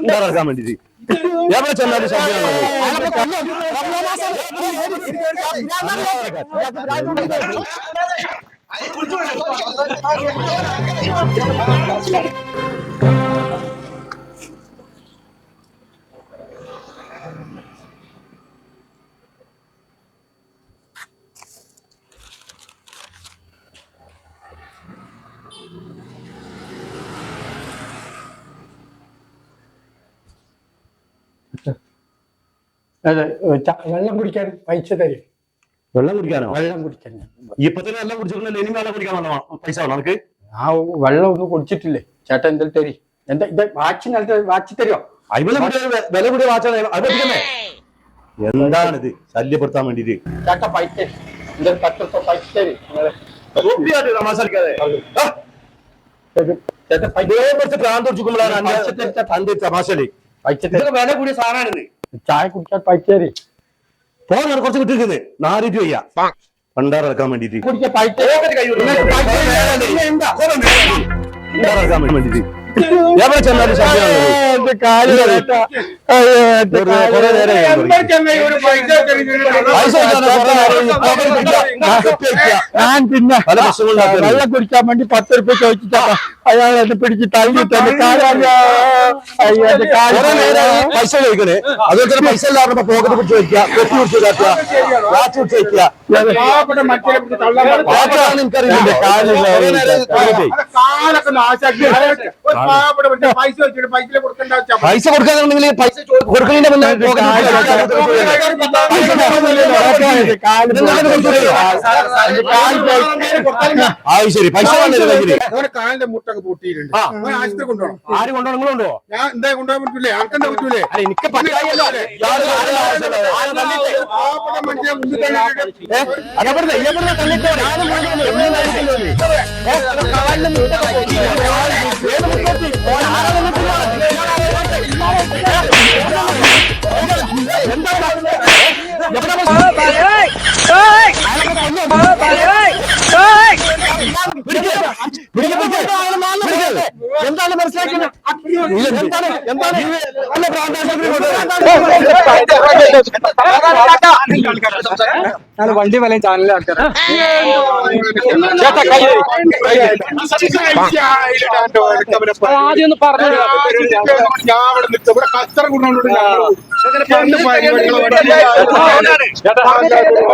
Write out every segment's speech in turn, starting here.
ഉണ്ടാക്കാൻ വേണ്ടിട്ട് എവിടെ ചെന്നാലും ശബ്ദമാണത് അതെ വെള്ളം കുടിക്കാൻ പൈസ തരും. വെള്ളം കുടിക്കാനോ? വെള്ളം കുടിക്കാൻ. ഇപ്പൊ തന്നെ വെള്ളം കുടിച്ചിട്ടുണ്ടല്ലോ ഇനി വെള്ളം കുടിക്കാൻ പൈസ നമുക്ക് ആ വെള്ളം ഒന്നും കുടിച്ചിട്ടില്ലേ? ചേട്ടൻ എന്തെങ്കിലും തരി? എന്താ ഇത് വാച്ചിന് വാച്ചി തരുമോ വില കൂടിയ വാച്ചാണ് എന്താണിത്? ശല്യപ്പെടുത്താൻ വേണ്ടിട്ട് ചേട്ട പൈസ തരും. എന്തെങ്കിലും പത്ത് പൈസ തരും? ഇതൊക്കെ വില കൂടിയ സാധനമാണിത്. ചായ കുടിക്കാൻ പൈച്ചേരി പോകാൻ കുറച്ച് വിട്ടിരിക്കുന്നത് നാല് രൂപ ചെയ്യാ പണ്ടാറിറക്കാൻ വേണ്ടിട്ട്. പണ്ടാറിറക്കാൻ വേണ്ടിട്ട് എവിടെ ചെന്നാലും ഞാൻ പിന്നെ. വെള്ളം കുടിക്കാൻ വേണ്ടി പത്ത് റുപ്യ ചോദിച്ചിട്ടാ അയാൾ എന്നെ പിടിച്ച് തള്ളിട്ട് എന്റെ കാലല്ല പൈസ ചോദിക്കണേ. അതുപോലെ തന്നെ പൈസ ഇല്ലാതെ പോക്കറ്റ് പിടിച്ച് വെക്കുക കെട്ടി പിടിച്ച് കാട്ടുക വാച്ച് പിടിച്ച് പാടില്ല. എനിക്കറിയില്ല. പാവപ്പെട്ട പൈസ കൊടുക്കാന്നുണ്ടെങ്കിൽ പൈസ ചോ- മുന്നിൽ ശരി പൈസ കാലിന്റെ മുട്ടൊക്കെ പൊട്ടിയിട്ടുണ്ട് ആശുപത്രി കൊണ്ടുപോകണം ആര് കൊണ്ടുപോകണം നിങ്ങളുണ്ടോ ഞാൻ എന്താ കൊണ്ടുപോകാൻ പറ്റൂലേ അനക്കെന്താ പറ്റൂലേ എനിക്ക്. ആരും എന്താണ് മനസ്സിലാക്കുന്നത് എന്താണ് എന്താണ് അല്ല വണ്ടി വല ചാനലിലെ ആൾക്കാരാണ് ആദ്യം ഒന്ന് പറഞ്ഞു ഞാൻ ഇവിടെ നിൽക്കും ഇവിടെ കച്ചറ കൊണ്ടുകൊണ്ട്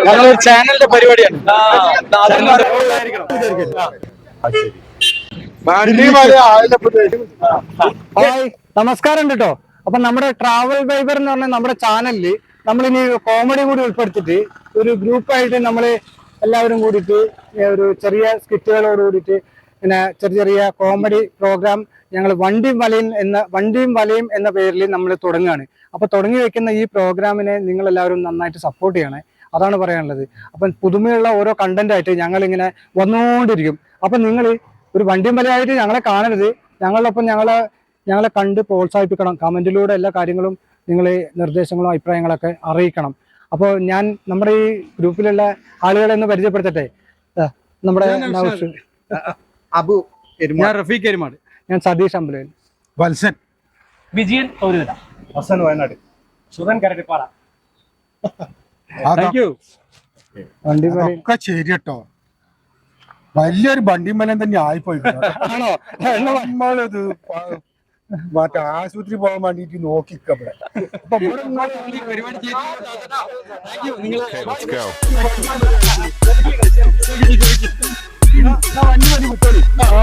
ഞങ്ങളൊരു ചാനലിന്റെ പരിപാടിയാണ് ഹായ് നമസ്കാരം കേട്ടോ അപ്പൊ നമ്മുടെ ട്രാവൽ വൈബർ എന്ന് പറഞ്ഞ നമ്മുടെ ചാനലിൽ നമ്മളിനി കോമഡി കൂടി ഉൾപ്പെടുത്തിയിട്ട് ഒരു ഗ്രൂപ്പായിട്ട് നമ്മൾ എല്ലാവരും കൂടിയിട്ട് ഒരു ചെറിയ സ്കിറ്റുകളോട് കൂടിയിട്ട് പിന്നെ ചെറിയ ചെറിയ കോമഡി പ്രോഗ്രാം ഞങ്ങൾ വണ്ടിയും വലയും എന്ന വണ്ടിയും വലയും എന്ന പേരിൽ നമ്മൾ തുടങ്ങുകയാണ്. അപ്പൊ തുടങ്ങി വെക്കുന്ന ഈ പ്രോഗ്രാമിനെ നിങ്ങൾ എല്ലാവരും നന്നായിട്ട് സപ്പോർട്ട് ചെയ്യണേ. അതാണ് പറയാനുള്ളത്. അപ്പം പുതുമയുള്ള ഓരോ കണ്ടന്റ് ആയിട്ട് ഞങ്ങൾ ഇങ്ങനെ വന്നുകൊണ്ടിരിക്കും അപ്പൊ നിങ്ങൾ ഒരു വണ്ടിയും വലയായിട്ട് ഞങ്ങളെ കാണരുത്. ഞങ്ങളൊപ്പം ഞങ്ങളെ ഞങ്ങളെ കണ്ട് പ്രോത്സാഹിപ്പിക്കണം. കമന്റിലൂടെ എല്ലാ കാര്യങ്ങളും നിങ്ങൾ നിർദ്ദേശങ്ങളും അഭിപ്രായങ്ങളൊക്കെ അറിയിക്കണം. അപ്പോൾ ഞാൻ നമ്മുടെ ഈ ഗ്രൂപ്പിലുള്ള ആളുകളെ ഒന്ന് പരിചയപ്പെടുത്തട്ടെ? ദാ, നമ്മുടെ. അബു ഞാൻ റഫീഖ് എരുമാട്. ഞാൻ സതീഷ് അമ്പലവൻ വത്സൻ. വിജയൻ തോരുവില വസൻ വയനാട്. സുധൻ കരടിപ്പാറ. വണ്ടി അതൊക്കെ ശരി കേട്ടോ വലിയൊരു വണ്ടിമലം തന്നെ ആയിപ്പോയി ആണോ നമ്മളിത് പ- മറ്റേ ആശുപത്രി പോകാൻ വേണ്ടിട്ട് നോക്കിക്കവിടെ ഇങ്ങനെ